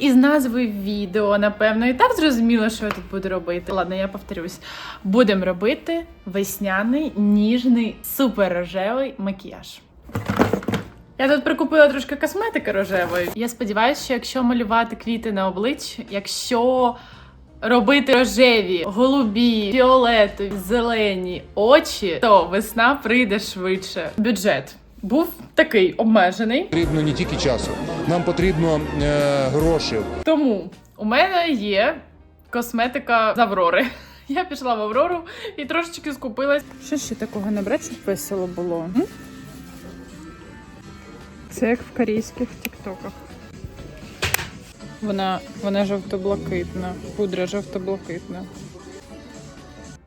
Із назви відео, напевно, і так зрозуміло, що я тут буду робити. Ладно, я повторюсь. Будемо робити весняний, ніжний, супер рожевий макіяж. Я тут прикупила трошки косметики рожевої. Я сподіваюся, що якщо малювати квіти на обличчі, якщо робити рожеві, голубі, фіолетові, зелені очі, то весна прийде швидше. Бюджет був такий обмежений. Потрібно не тільки часу, нам потрібно е, грошей. Тому у мене є косметика з Аврори. Я пішла в Аврору і трошечки скупилась. Що ще такого набрати, щоб весело було? м? Це як в корейських тіктоках. Вона, вона жовто-блакитна, пудра жовто-блакитна.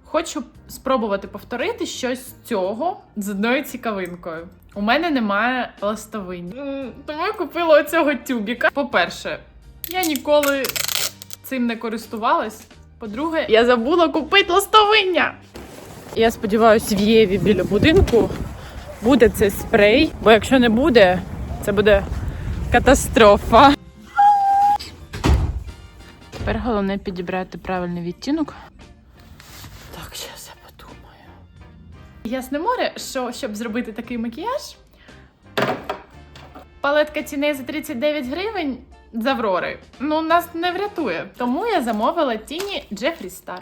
Хочу спробувати повторити щось з цього з одною цікавинкою. У мене немає ластовинь. Тому я купила оцього тюбіка. По-перше, я ніколи цим не користувалась. По-друге, я забула купити ластовиння. Я сподіваюся, в Єві біля будинку буде цей спрей, бо якщо не буде, це буде катастрофа. Тепер головне підібрати правильний відтінок. Ясне море, що щоб зробити такий макіяж, палетка ціней за 39 гривень з Аврори. Ну, нас не врятує. Тому я замовила тіні Джефрі Стар.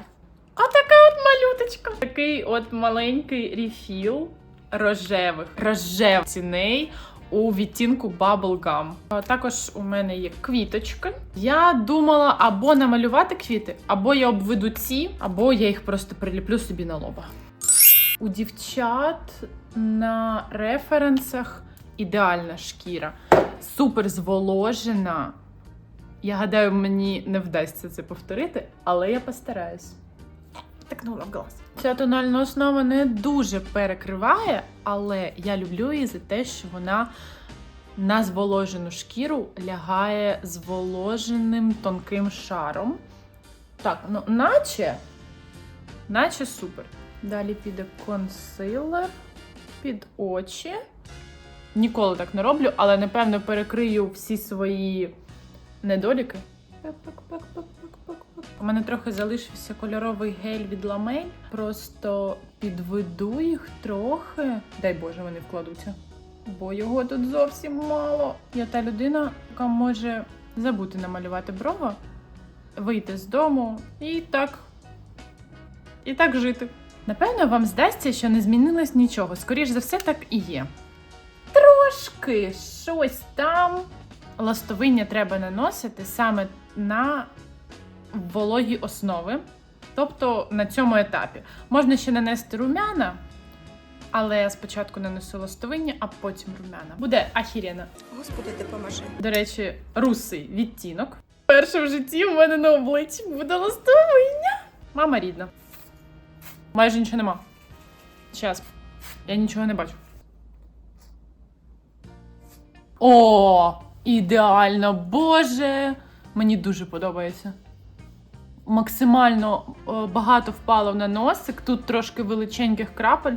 Отака от малюточка. Такий от маленький рефіл рожевих, рожевих ціней у відтінку Bubblegum. А Також у мене є квіточки. Я думала або намалювати квіти, або я обведу ці, або я їх просто приліплю собі на лоба. У дівчат на референсах ідеальна шкіра, супер зволожена. Я гадаю, мені не вдасться це повторити, але я постараюсь. Такнула в глаз. Ця тональна основа не дуже перекриває, але я люблю її за те, що вона на зволожену шкіру лягає зволоженим тонким шаром. Так, ну наче, наче супер. Далі піде консилер під очі. Ніколи так не роблю, але напевно перекрию всі свої недоліки. У мене трохи залишився кольоровий гель від ламель. Просто підведу їх трохи. Дай Боже, вони вкладуться. Бо його тут зовсім мало. Я та людина, яка може забути намалювати брова, вийти з дому і так. І так жити. Напевно, вам здасться, що не змінилось нічого. Скоріш за все, так і є. Трошки щось там. Ластовиння треба наносити саме на вологі основи. Тобто на цьому етапі. Можна ще нанести румяна, але я спочатку нанесу ластовиння, а потім румяна. Буде ахірена. Господи, допоможи. До речі, русий відтінок. Перше в житті у мене на обличчі буде ластовиння. Мама рідна. Майже нічого нема. Зараз. Я нічого не бачу. О, ідеально, Боже! Мені дуже подобається. Максимально багато впало на носик. Тут трошки величеньких крапель.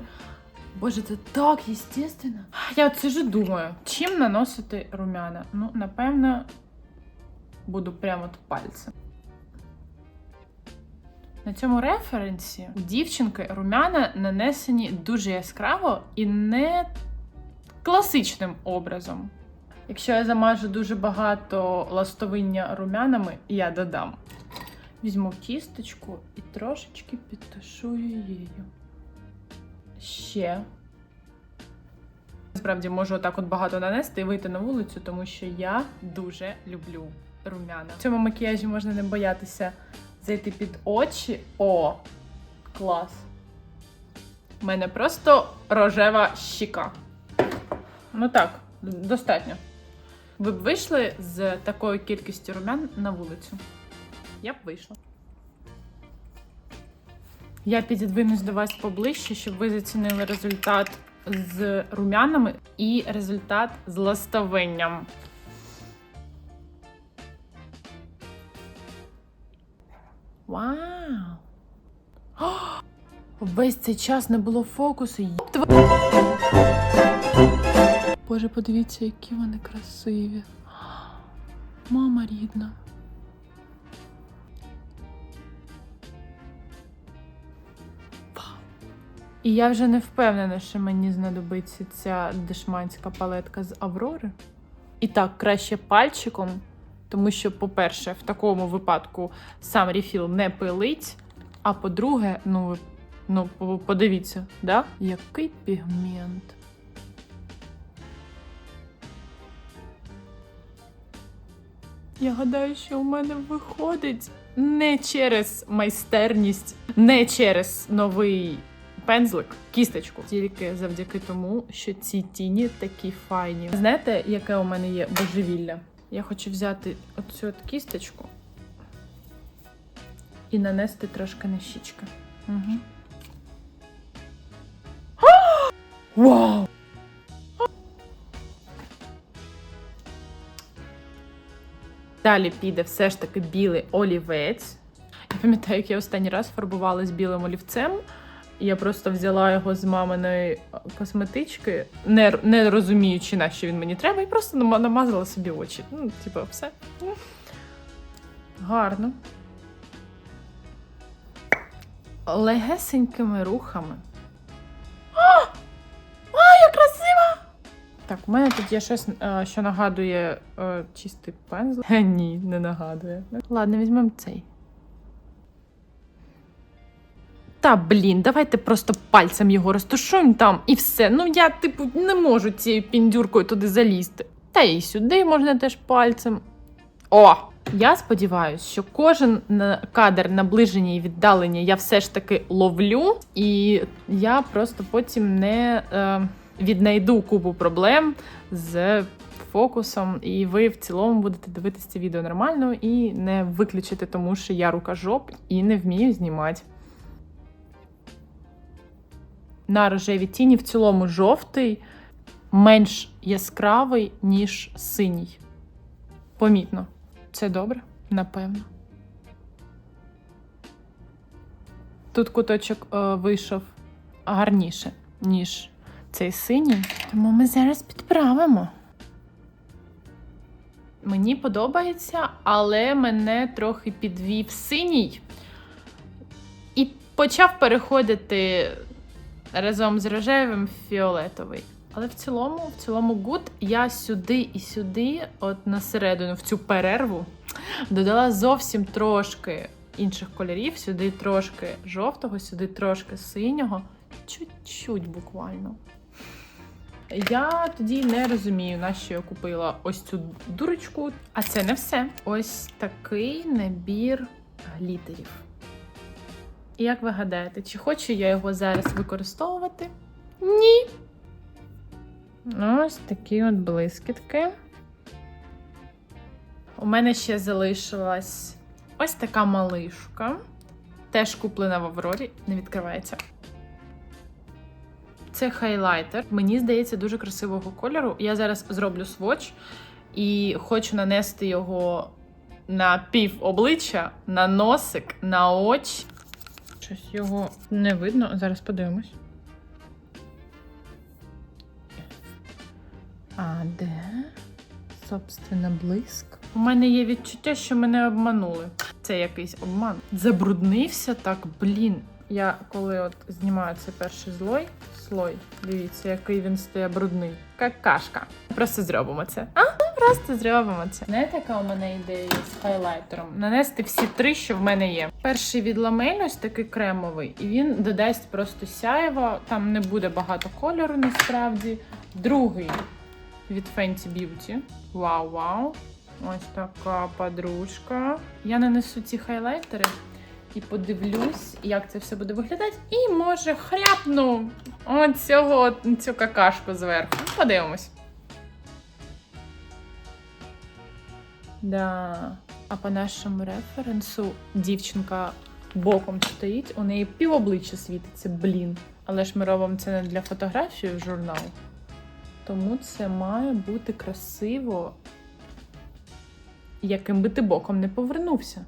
Боже, це так естественно. Я от сижу думаю, чим наносити румяна? Ну, напевно, буду прямо от пальцем. На цьому референсі у дівчинки румяна нанесені дуже яскраво і не класичним образом. Якщо я замажу дуже багато ластовиння румянами, я додам. Візьму кісточку і трошечки підташую її. Ще. Насправді можу отак от багато нанести і вийти на вулицю, тому що я дуже люблю румяна. В цьому макіяжі можна не боятися зайти під очі. О, клас! У мене просто рожева щіка. Ну так, достатньо. Ви б вийшли з такою кількістю румян на вулицю? Я б вийшла. Я підідвинусь до вас поближче, щоб ви зацінили результат з румянами і результат з ластовинням. Вау! О, весь цей час не було фокусу. Боже, подивіться, які вони красиві. Мама рідна. І я вже не впевнена, що мені знадобиться ця дешманська палетка з Аврори. І так, краще пальчиком тому що, по-перше, в такому випадку сам рефіл не пилить. А по-друге, ну, ну подивіться, да? який пігмент. Я гадаю, що у мене виходить не через майстерність, не через новий пензлик, кісточку, тільки завдяки тому, що ці тіні такі файні. Знаєте, яке у мене є божевілля? Я хочу взяти оцю от кісточку і нанести трошки на щічки. Угу. Вау! Далі піде все ж таки білий олівець. Я пам'ятаю, як я останній раз фарбувалась білим олівцем. Я просто взяла його з маминої косметички, не, не розуміючи, на що він мені треба, і просто намазала собі очі. Ну, типу, все. Ну, Гарно. Легесенькими рухами. А! А, як красиво! Так, у мене тут є щось, е, що нагадує е, чистий пензл. Е, ні, не нагадує. Ладно, візьмемо цей. Та блін, давайте просто пальцем його розташуємо там і все. Ну я, типу, не можу цією піндюркою туди залізти. Та і сюди можна теж пальцем. О! Я сподіваюся, що кожен кадр наближення і віддалення я все ж таки ловлю, і я просто потім не е, віднайду купу проблем з фокусом, і ви в цілому будете дивитися це відео нормально і не виключите, тому що я рукожоп і не вмію знімати. На рожеві тіні в цілому жовтий менш яскравий, ніж синій. Помітно. Це добре? Напевно. Тут куточок е, вийшов гарніше, ніж цей синій. Тому ми зараз підправимо. Мені подобається, але мене трохи підвів синій. І почав переходити разом з рожевим фіолетовий. Але в цілому, в цілому гуд я сюди і сюди, от на середину, в цю перерву, додала зовсім трошки інших кольорів. Сюди трошки жовтого, сюди трошки синього. Чуть-чуть буквально. Я тоді не розумію, на що я купила ось цю дурочку. А це не все. Ось такий набір глітерів. І як ви гадаєте, чи хочу я його зараз використовувати? Ні. Ось такі от блискітки. У мене ще залишилась ось така малишка. Теж куплена в Аврорі, не відкривається. Це хайлайтер. Мені здається, дуже красивого кольору. Я зараз зроблю сводч і хочу нанести його на пів обличчя, на носик, на очі. Щось його не видно. Зараз подивимось. А де? Собственно, блиск. У мене є відчуття, що мене обманули. Це якийсь обман. Забруднився так, блін. Я коли от знімаю цей перший злой, слой, дивіться, який він стає брудний. Какашка. Просто зробимо це. А? Просто зробимо це. Знаєте, яка у мене ідея з хайлайтером? Нанести всі три, що в мене є. Перший від ламель, ось такий кремовий, і він додасть просто сяєво. Там не буде багато кольору насправді. Другий від Fenty Beauty. Вау, вау. Ось така подружка. Я нанесу ці хайлайтери і подивлюсь, як це все буде виглядати. І може хряпну оцього, цю какашку зверху. Подивимось. Да. А по нашому референсу дівчинка боком стоїть, у неї пів обличчя світиться, блін. Але ж ми робимо це не для фотографії в журнал. Тому це має бути красиво, яким би ти боком не повернувся.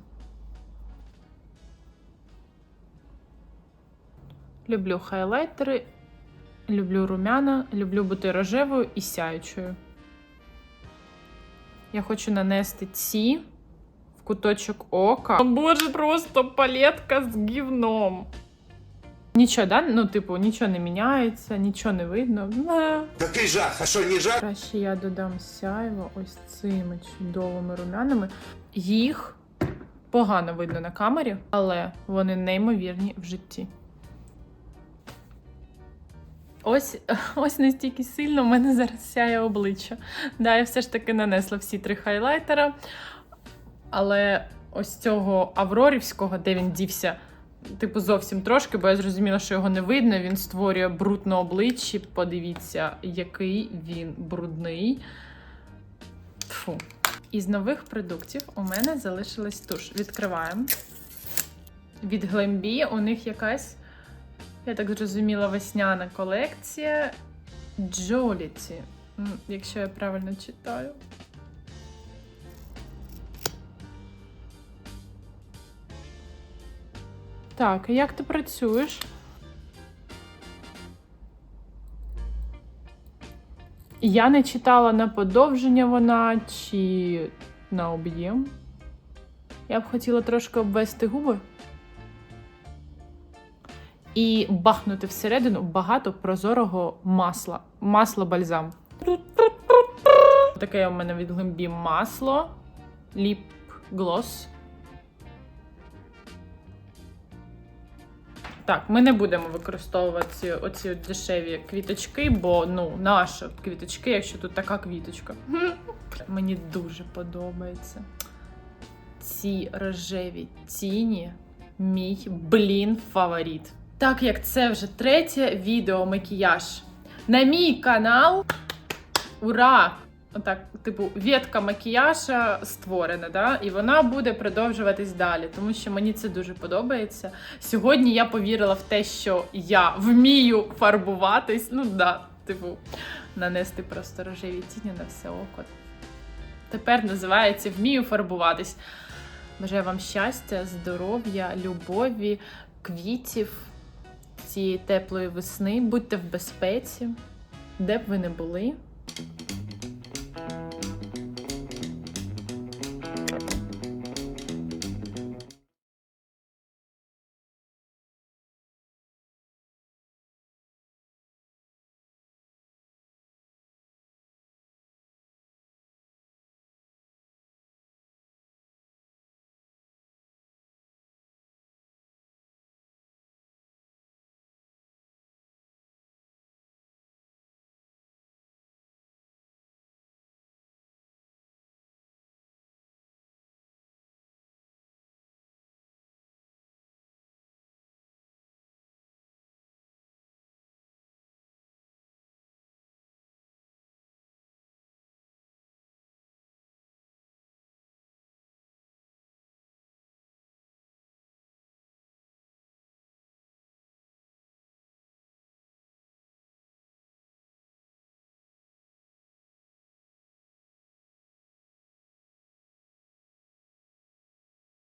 Люблю хайлайтери, люблю румяна, люблю бути рожевою і сяючою. Я хочу нанести ці в куточок ока. О, боже, просто палетка з гівном. Нічого, да? Ну, типу, нічого не міняється, нічого не видно. Такий жах, а що не жах? Краще я додам сяйво ось цими чудовими румянами. Їх погано видно на камері, але вони неймовірні в житті. Ось, ось настільки сильно в мене зараз сяє обличчя. Да, я все ж таки нанесла всі три хайлайтера. Але ось цього Аврорівського, де він дівся, типу, зовсім трошки, бо я зрозуміла, що його не видно. Він створює бруд на обличчі. Подивіться, який він брудний. Фу. Із нових продуктів у мене залишилась туш. Відкриваємо. Від Глембі у них якась, я так зрозуміла, весняна колекція Джоліті. Якщо я правильно читаю. Так, як ти працюєш? Я не читала на подовження вона чи на об'єм. Я б хотіла трошки обвести губи і бахнути всередину багато прозорого масла. Масло бальзам. Таке у мене від глимбі масло. Ліп глос. Так, ми не будемо використовувати оці дешеві квіточки, бо ну, наші квіточки, якщо тут така квіточка. Мені дуже подобається. Ці рожеві тіні мій блін фаворит. Так як це вже третє відео макіяж на мій канал. Ура! Отак, типу, ветка макіяжа створена, да? і вона буде продовжуватись далі, тому що мені це дуже подобається. Сьогодні я повірила в те, що я вмію фарбуватись. Ну да, типу, нанести просто рожеві тіні на все око. Тепер називається Вмію фарбуватись. Бажаю вам щастя, здоров'я, любові, квітів цієї теплої весни. Будьте в безпеці, де б ви не були.